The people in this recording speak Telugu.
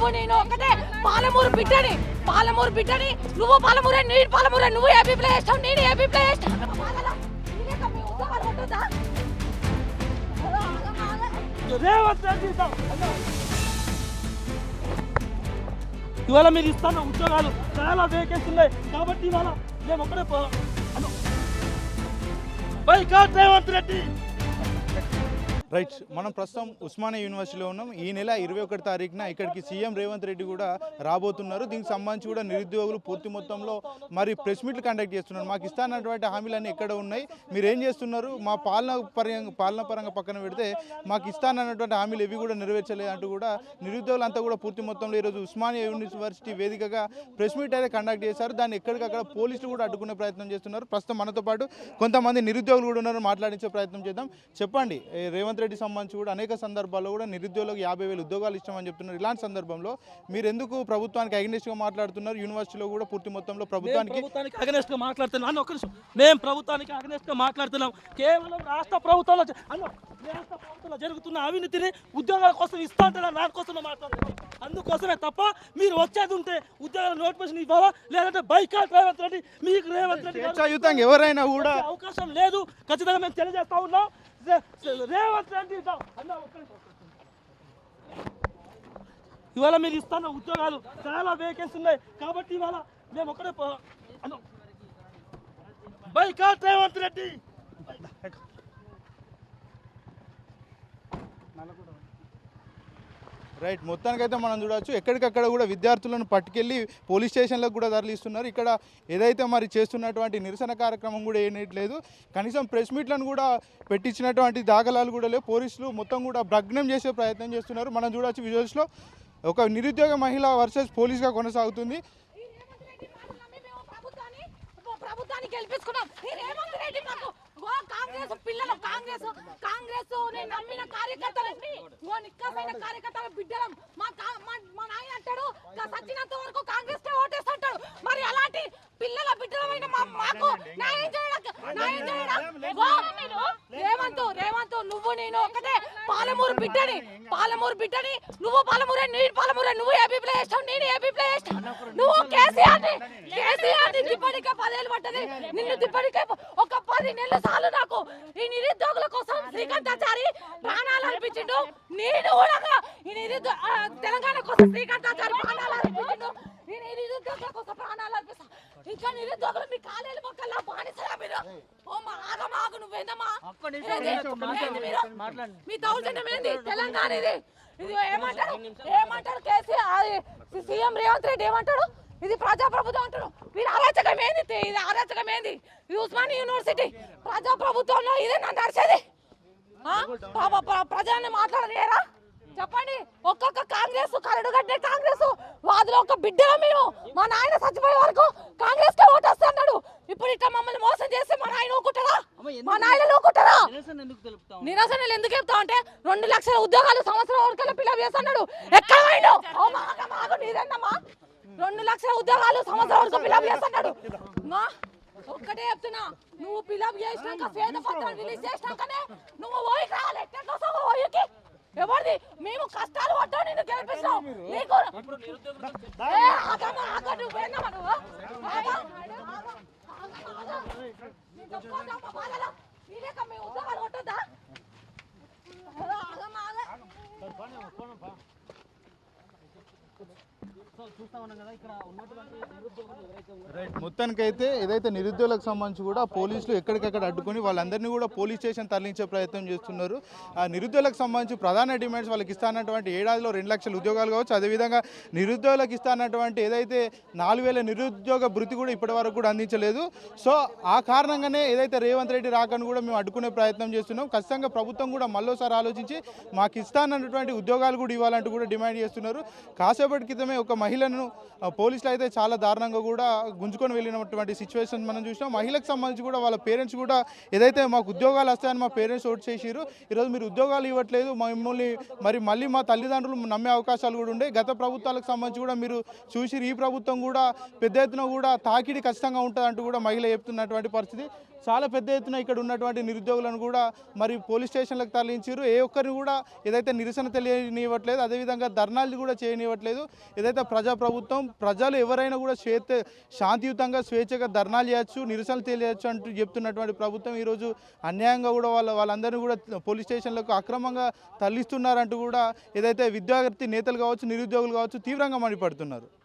నువ్వు నేను ఒకటే పాలమూరు బిడ్డని పాలమూరు బిడ్డని నువ్వు పాలమూరే నీ పాలమూరే నువ్వు ఏపీ ప్లే చేస్తావు నేను ఏపీ ప్లే చేస్తాను ఇవాళ మీరు ఇస్తున్న ఉద్యోగాలు చాలా వేకెన్సీ ఉన్నాయి. కాబట్టి ఇవాళ మేము ఒక్కడే పో అను. రేవంత్ రెడ్డి. రైట్ మనం ప్రస్తుతం ఉస్మానియా యూనివర్సిటీలో ఉన్నాం. ఈ నెల ఇరవై ఒకటి తారీఖున ఇక్కడికి సీఎం రేవంత్ రెడ్డి కూడా రాబోతున్నారు. దీనికి సంబంధించి కూడా నిరుద్యోగులు పూర్తి మొత్తంలో మరి ప్రెస్ మీట్లు కండక్ట్ చేస్తున్నారు. మాకు ఇస్తానటువంటి హామీలన్నీ ఎక్కడ ఉన్నాయి? మీరు ఏం చేస్తున్నారు? మా పాలన పరంగా పాలన పరంగా పక్కన పెడితే మాకు ఇస్తానన్నటువంటి హామీలు ఏవి కూడా నెరవేర్చలేదు అంటూ కూడా నిరుద్యోగులంతా కూడా పూర్తి మొత్తంలో ఈరోజు ఉస్మానియా యూనివర్సిటీ వేదికగా ప్రెస్ మీట్ అయితే కండక్ట్ చేశారు. దాన్ని ఎక్కడికక్కడ పోలీసులు కూడా అడ్డుకునే ప్రయత్నం చేస్తున్నారు. ప్రస్తుతం మనతో పాటు కొంతమంది నిరుద్యోగులు కూడా ఉన్నారు. మాట్లాడించే ప్రయత్నం చేద్దాం. చెప్పండి రేవంత్ రేవంత్ రెడ్డి సంబంధించి కూడా అనేక సందర్భాల్లో కూడా నిరుద్యోగులకు యాభై వేలు ఉద్యోగాలు ఇస్తామని చెప్తున్నారు. ఇలాంటి సందర్భంలో మీరు ఎందుకు ప్రభుత్వానికి అగ్నిస్ట్గా మాట్లాడుతున్నారు? యూనివర్సిటీలో కూడా పూర్తి మొత్తంలో ప్రభుత్వానికి ప్రభుత్వానికి అగనెస్ట్గా మాట్లాడుతున్నాం. అన్న ఒక్క నిమిషం. మేము ప్రభుత్వానికి అగనెస్ట్గా మాట్లాడుతున్నాం. కేవలం రాష్ట్ర ప్రభుత్వంలో రాష్ట్ర ప్రభుత్వంలో జరుగుతున్న అవినీతిని ఉద్యోగాల కోసం ఇస్తా అంటున్నా. దానికోసం మాట్లాడుతున్నాం అందుకోసమే తప్ప మీరు వచ్చేది ఉంటే ఉద్యోగాల నోటిఫికేషన్ ఇవ్వాలా? లేదంటే బైకాట్ రేవంత్ రెడ్డి మీకు రేవంత్ రెడ్డి ఎవరైనా కూడా అవకాశం లేదు. ఖచ్చితంగా మేము తెలియజేస్తా ఉన్నాం. రేవంత్ రెడ్డి అన్న ఇవాళ మీరు ఇస్తున్న ఉద్యోగాలు చాలా వేకెన్సీ ఉన్నాయి. కాబట్టి ఇవాళ మేము ఒక్కడే పో బైకాట్ రేవంత్ రెడ్డి. రైట్ మొత్తానికైతే మనం చూడవచ్చు ఎక్కడికక్కడ కూడా విద్యార్థులను పట్టుకెళ్ళి పోలీస్ స్టేషన్లకు కూడా తరలిస్తున్నారు. ఇక్కడ ఏదైతే మరి చేస్తున్నటువంటి నిరసన కార్యక్రమం కూడా ఏనట్లేదు కనీసం ప్రెస్ మీట్లను కూడా పెట్టించినటువంటి దాఖలాలు కూడా లేవు. పోలీసులు మొత్తం కూడా భగ్నం చేసే ప్రయత్నం చేస్తున్నారు. మనం చూడవచ్చు విజువల్స్లో. ఒక నిరుద్యోగ మహిళ వర్సెస్ పోలీస్గా కొనసాగుతుంది. ప్రభుత్వాన్ని? గెలిపించుకున్నాం ఈ రేవంత్ రెడ్డి మాకు ఓ కాంగ్రెస్ పిల్లలు కాంగ్రెస్ కాంగ్రెస్ నేను నమ్మిన కార్యకర్తలు ఓ నిక్కమైన కార్యకర్తల బిడ్డలం మా కా- మా- మా నాయన అంటాడు "గా సచ్చినంత వరకు కాంగ్రెస్ కే ఓటేస్తుంటాడు మరి అలాంటి పిల్లల బిడ్డలమైన మా మాకు న్యాయం చేయడానికి న్యాయం చేయడం ఓ రేవంత్ రేవంత్ నువ్వు నేను ఒకటే పాలమూరు బిడ్డని పాలమూరు బిడ్డని నువ్వు పాలమూరే నీ పాలమూరే నువ్వు ఏపీ ప్లే చేస్తావు నేను ఏపీ ప్లే నువ్వు కేసీఆర్ని కేసీఆర్ని దిప్పటికే పదేళ్ళు పట్టది నిన్ను దిప్పటికే ఒక పది నెలలు సార్లు నాకు. ఈ నిరుద్యోగుల కోసం శ్రీకాంతాచారి ప్రాణాలు అనిపించిండు నేను కూడా ఈ నిరుద్యోగ తెలంగాణ కోసం శ్రీకాంతాచారి ప్రాణాలు అర్పించిండు ఈ నిరుద్యోగుల కోసం ఇంకా నిరుద్యోగులు మీ కాలేలు మొక్కల్లా బానిసరా మీరు? ఓ మా ఆగ మాగు నువ్వేందమ్మా మీరు? మీ దౌర్జన్యం ఏంది? తెలంగాణ ఇది. ఇది ఏమంటారు? ఏమంటారు కేసీఆర్ సీఎం రేవంత్ రెడ్డి ఏమంటాడు? ఇది ప్రజాప్రభుత్వం అంటాడు వీరు అరాచకం ఏంది? ఇది అరాచకం ఏంది? ఇది ఉస్మానియా యూనివర్సిటీ ప్రజాప్రభుత్వంలో ఇదే నన్ను నడిచేది ప్ర- ప్రజల్ని మాట్లాడలేరా చెప్పండి. ఒక్కొక్క కాంగ్రెస్ కరడుగడ్డే కాంగ్రెస్. వాదులో ఒక బిడ్డగా మేము. మా నాయన చచ్చిపోయే వరకు కాంగ్రెస్ కే ఓటేస్తా అన్నాడు ఇప్పుడు ఇట్లా మమ్మల్ని మోసం చేస్తే మా నాయన ఊకుంటారా మా నాయన ఊకుంటారా నిరసనలు ఎందుకు చెప్తావు అంటే రెండు లక్షల ఉద్యోగాలు సంవత్సరం వరకు పిల్లలు చేస్తున్నాడు ఎక్కడ పోయిండు? రెండు లక్షల ఉద్యోగాలు సంవత్సరం వరకు పిల్లలు చేస్తున్నాడు మా ఒక్కటే చెప్తున్నా. నువ్వు పిల్లలు చేసినాక శ్వేత పత్రం రిలీజ్ చేసినాకనే నువ్వు ఓయికి రావాలి. ఎట్లా ఓయికి? ఎవరిది మేము కష్టాలు పడ్డావు నిన్ను గెలిపిస్తాం నీకు నువ్వు రైట్ మొత్తానికైతే ఏదైతే నిరుద్యోగులకు సంబంధించి కూడా పోలీసులు ఎక్కడికక్కడ అడ్డుకొని వాళ్ళందరినీ కూడా పోలీస్ స్టేషన్ తరలించే ప్రయత్నం చేస్తున్నారు. ఆ నిరుద్యోగులకు సంబంధించి ప్రధాన డిమాండ్స్ వాళ్ళకి ఇస్తానటువంటి ఏడాదిలో రెండు లక్షల ఉద్యోగాలు కావచ్చు. అదేవిధంగా నిరుద్యోగులకు ఇస్తానటువంటి ఏదైతే నాలుగు వేల నిరుద్యోగ భృతి కూడా ఇప్పటి వరకు కూడా అందించలేదు. సో ఆ కారణంగానే ఏదైతే రేవంత్ రెడ్డి రాకను కూడా మేము అడ్డుకునే ప్రయత్నం చేస్తున్నాం. ఖచ్చితంగా ప్రభుత్వం కూడా మళ్ళోసారి ఆలోచించి మాకు ఇస్తానన్నటువంటి ఉద్యోగాలు కూడా ఇవ్వాలంటూ కూడా డిమాండ్ చేస్తున్నారు. కాసేపటి క్రితమే ఒక మహిళను పోలీసులు అయితే చాలా దారుణంగా కూడా గుంజుకొని వెళ్ళినటువంటి సిచ్యువేషన్ మనం చూసినాం. మహిళకు సంబంధించి కూడా వాళ్ళ పేరెంట్స్ కూడా ఏదైతే మాకు ఉద్యోగాలు వస్తాయని మా పేరెంట్స్ ఓట్ చేసిరు ఈరోజు మీరు ఉద్యోగాలు ఇవ్వట్లేదు మిమ్మల్ని మరి మళ్ళీ మా తల్లిదండ్రులు నమ్మే అవకాశాలు కూడా ఉండే. గత ప్రభుత్వాలకు సంబంధించి కూడా మీరు చూసి ఈ ప్రభుత్వం కూడా పెద్ద ఎత్తున కూడా తాకిడి ఖచ్చితంగా ఉంటుందంటూ కూడా మహిళ చెప్తున్నటువంటి పరిస్థితి. చాలా పెద్ద ఎత్తున ఇక్కడ ఉన్నటువంటి నిరుద్యోగులను కూడా మరి పోలీస్ స్టేషన్లకు తరలించారు. ఏ ఒక్కరిని కూడా ఏదైతే నిరసన తెలియనివ్వట్లేదు అదేవిధంగా ధర్నాలు కూడా చేయనివ్వట్లేదు. ఏదైతే ప్రజాప్రభుత్వం ప్రజలు ఎవరైనా కూడా స్వేచ్ఛ శాంతియుతంగా స్వేచ్ఛగా ధర్నాలు చేయొచ్చు నిరసనలు తెలియచ్చు అంటూ చెప్తున్నటువంటి ప్రభుత్వం ఈరోజు అన్యాయంగా కూడా వాళ్ళ వాళ్ళందరినీ కూడా పోలీస్ స్టేషన్లకు అక్రమంగా తరలిస్తున్నారంటూ కూడా ఏదైతే విద్యార్థి నేతలు కావచ్చు నిరుద్యోగులు కావచ్చు తీవ్రంగా మండిపడుతున్నారు.